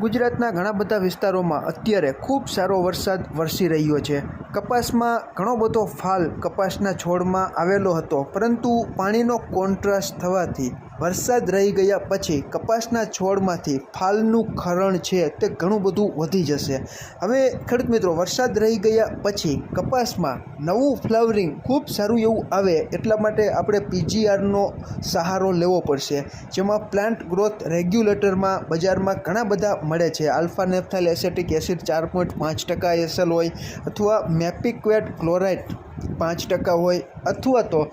ગુજરાતના ઘણા બધા વિસ્તારોમાં અત્યારે ખૂબ સારો વરસાદ વરસી રહ્યો છે. કપાસમાં ઘણો બધો ફાલ કપાસના છોડમાં આવેલો હતો, પરંતુ પાણીનો કોન્ટ્રાસ્ટ થવાથી વરસાદ રહી ગયા પછી કપાસના છોડમાંથી ફાલનું ખરણ છે તે ઘણું બધું વધી જશે. હવે ખેડૂત મિત્રો, વરસાદ રહી ગયા પછી કપાસમાં નવું ફ્લાવરિંગ ખૂબ સારું એવું આવે એટલા માટે આપણે પીજીઆરનો સહારો લેવો પડશે, જેમાં પ્લાન્ટ ગ્રોથ રેગ્યુલેટરમાં બજારમાં ઘણા બધા મળે છે. આલ્ફા નેફથાઇલ એસેટિક એસિડ ચાર પોઈન્ટ પાંચ ટકા એસલ હોય અથવા મેપિક્વેટ ક્લોરાઇડ પાંચ ટકા હોય અથવા તો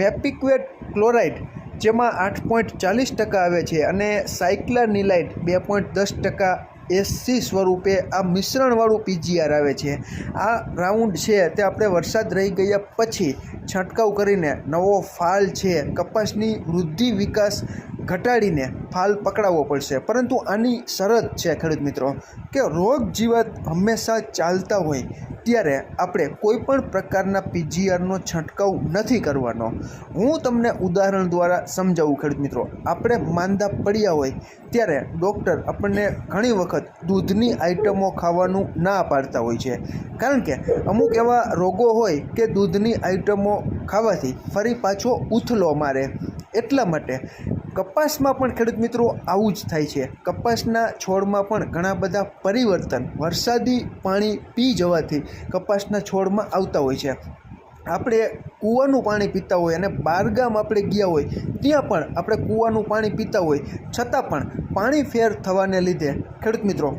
મેપિક્વેટ ક્લોરાઇડ જેમાં આઠ પોઈન્ટ ચાલીસ ટકા આવે છે અને સાયક્લાનિલાઇટ બે પોઈન્ટ દસ ટકા એસી સ્વરૂપે આ મિશ્રણવાળું પીજીઆર આવે છે. આ રાઉન્ડ છે તે આપણે વરસાદ રહી ગયા પછી છંટકાવ કરીને નવો ફાલ છે. કપાસની વૃદ્ધિ વિકાસ ઘટાડીને ફાલ પકડાવવો પડશે. પરંતુ આની શરત છે ખેડૂત મિત્રો, કે રોગ જીવાત હંમેશા ચાલતા હોય ત્યારે આપણે કોઈ પણ પ્રકારના પીજીઆરનો છંટકાવ નથી કરવાનો. હું તમને ઉદાહરણ દ્વારા સમજાવું ખેડૂત મિત્રો, આપણે માંદા પડ્યા હોય ત્યારે ડૉક્ટર આપણને ઘણી વખત દૂધની આઇટમો ખાવાનું ના પાડતા હોય છે. કારણ કે અમુક એવા રોગો હોય કે દૂધની આઇટમો ખાવાથી ફરી પાછો ઉથલો મારે. એટલા માટે કપાસમાં પણ ખેડૂત મિત્રો આવું જ થાય છે. કપાસના છોડમાં પણ ઘણા બધા પરિવર્તન, વરસાદી પાણી પી જવાથી કપાસના છોડમાં આવતા હોય છે. આપણે કૂવાનું પાણી પીતા હોય અને બહારગામ આપણે ગયા હોય, ત્યાં પણ આપણે કૂવાનું પાણી પીતા હોય. છતાં પણ પાણી ફેર થવાને લીધે ખેડૂત મિત્રો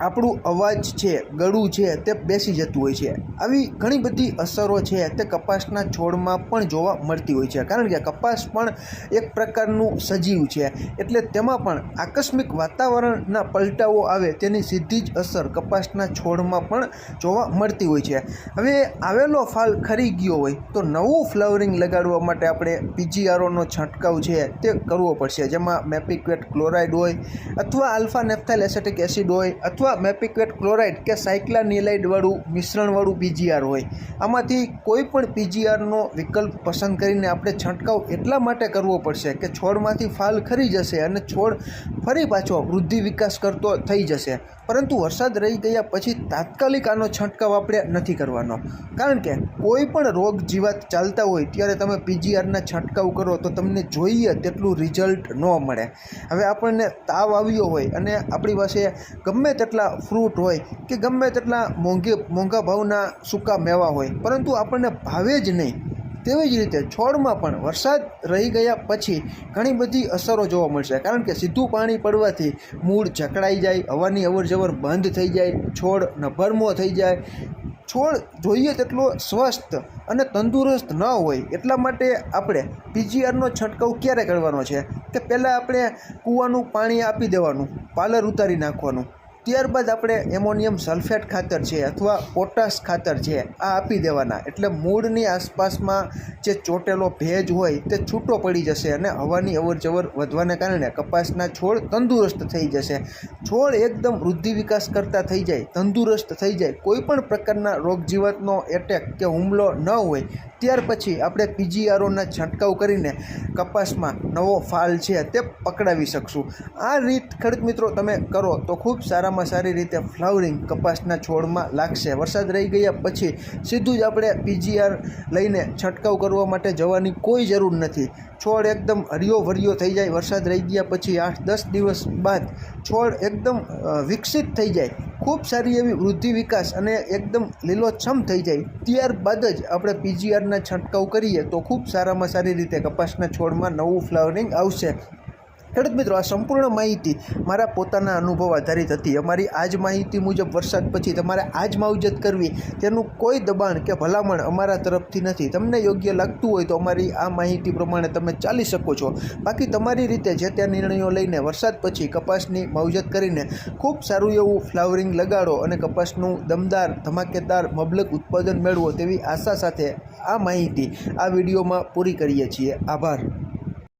આપણું અવાજ છે, ગળું છે, તે બેસી જતું હોય છે. આવી ઘણી બધી અસરો છે, તે કપાસના છોડમાં પણ જોવા મળતી હોય છે. કારણ કે કપાસ પણ એક પ્રકારનું સજીવ છે, એટલે તેમાં પણ આકસ્મિક વાતાવરણના પલટાઓ આવે તેની સીધી જ અસર કપાસના છોડમાં પણ જોવા મળતી હોય છે. હવે આવેલો ફાલ ખરી ગયો હોય, તો નવું ફ્લાવરિંગ લગાડવા માટે આપણે પીજીઆરઓનો છંટકાવ છે, તે કરવો પડશે. જેમાં મેપિક્વેટ ક્લોરાઇડ હોય, અથવા આલ્ફા નેપ્થાઇલ એસેટિક એસિડ હોય, અથવા મેપિક્વેટ ક્લોરાઇડ કે સાયક્લાનિલાઇડવાળું મિશ્રણવાળું પીજીઆર હોય. આમાંથી કોઈ પણ પીજીઆરનો વિકલ્પ પસંદ કરીને આપણે છંટકાવ એટલા માટે કરવો પડશે કે છોડમાંથી ફાલ ખરી જશે અને છોડ ફરી પાછો વૃદ્ધિ વિકાસ કરતો થઈ જશે. પરંતુ વરસાદ રહી ગયા પછી તાત્કાલિક આનો છંટકાવ આપણે નથી કરવાનો. કારણ કે કોઈ પણ રોગ જીવાત ચાલતા હોય ત્યારે તમે પીજીઆરના છંટકાવ કરો તો તમને જોઈએ તેટલું રિઝલ્ટ ન મળે. હવે આપણને તાવ આવ્યો હોય અને આપણી પાસે ગમે તેટલા ફ્રૂટ હોય કે ગમે તેટલા મોંઘે, મોંઘા ભાવના સૂકા મેવા હોય, પરંતુ આપણને ભાવે જ નહીં. તેવી જ રીતે છોડમાં પણ વરસાદ રહી ગયા પછી ઘણી બધી અસરો જોવા મળશે, કારણ કે સીધું પાણી પડવાથી મૂળ જકડાઈ જાય, હવાની અવરજવર બંધ થઈ જાય છોડ નભરમો થઈ જાય. છોડ જોઈએ તેટલો સ્વસ્થ અને તંદુરસ્ત ન હોય, એટલા માટે આપણે પીજીઆરનો છંટકાવ ક્યારે કરવાનો છે? કે પહેલાં આપણે કૂવાનું પાણી આપી દેવાનું, પાલર ઉતારી નાખવાનું. ત્યારબાદ આપણે એમોનિયમ સલ્ફેટ ખાતર છે અથવા પોટાશ ખાતર છે, આ આપી દેવાના. એટલે મૂળની આસપાસમાં જે ચોટેલો ભેજ હોય તે છૂટો પડી જશે અને હવાની અવરજવર વધવાને કારણે કપાસના છોડ તંદુરસ્ત થઈ જશે. છોડ એકદમ વૃદ્ધિ વિકાસ કરતા થઈ જાય, તંદુરસ્ત થઈ જાય. કોઈપણ પ્રકારના રોગ જીવાતનો એટેક કે હુમલો ન હોય, ત્યાર પછી આપણે પીજીઆરઓના છંટકાવ કરીને કપાસમાં નવો ફાલ છે તે પકડાવી શકશું. આ રીત ખેડૂત મિત્રો તમે કરો તો ખૂબ સારામાં સારી રીતે ફ્લાવરિંગ કપાસના છોડમાં લાગશે. વરસાદ રહી ગયા પછી સીધું જ આપણે પીજીઆર લઈને છંટકાવ કરવા માટે જવાની કોઈ જરૂર નથી. છોડ એકદમ હરિયો ભર્યો થઈ જાય. વરસાદ રહી ગયા પછી આઠ, દસ દિવસ બાદ છોડ એકદમ વિકસિત થઈ જાય. ખૂબ સારી એવી વૃદ્ધિ વિકાસ અને એકદમ લીલોછમ થઈ જાય. ત્યારબાદ જ આપણે પીજીઆરના છંટકાવ કરીએ તો ખૂબ સારામાં સારી રીતે કપાસના છોડમાં નવું ફ્લાવરિંગ આવશે. ખેડૂત મિત્રો, આ સંપૂર્ણ માહિતી મારા પોતાના અનુભવ આધારિત હતી. અમારી આ જ માહિતી મુજબ વરસાદ પછી તમારે આ જ માવજત કરવી, તેનું કોઈ દબાણ કે ભલામણ અમારા તરફથી નથી. તમને યોગ્ય લાગતું હોય તો અમારી આ માહિતી પ્રમાણે તમે ચાલી શકો છો. બાકી તમારી રીતે જે ત્યાં નિર્ણયો લઈને વરસાદ પછી કપાસની માવજત કરીને ખૂબ સારું એવું ફ્લાવરિંગ લગાડો અને કપાસનું દમદાર, ધમાકેદાર મબલક ઉત્પાદન મેળવો તેવી આશા સાથે આ માહિતી આ વિડીયોમાં પૂરી કરીએ છીએ. આભાર.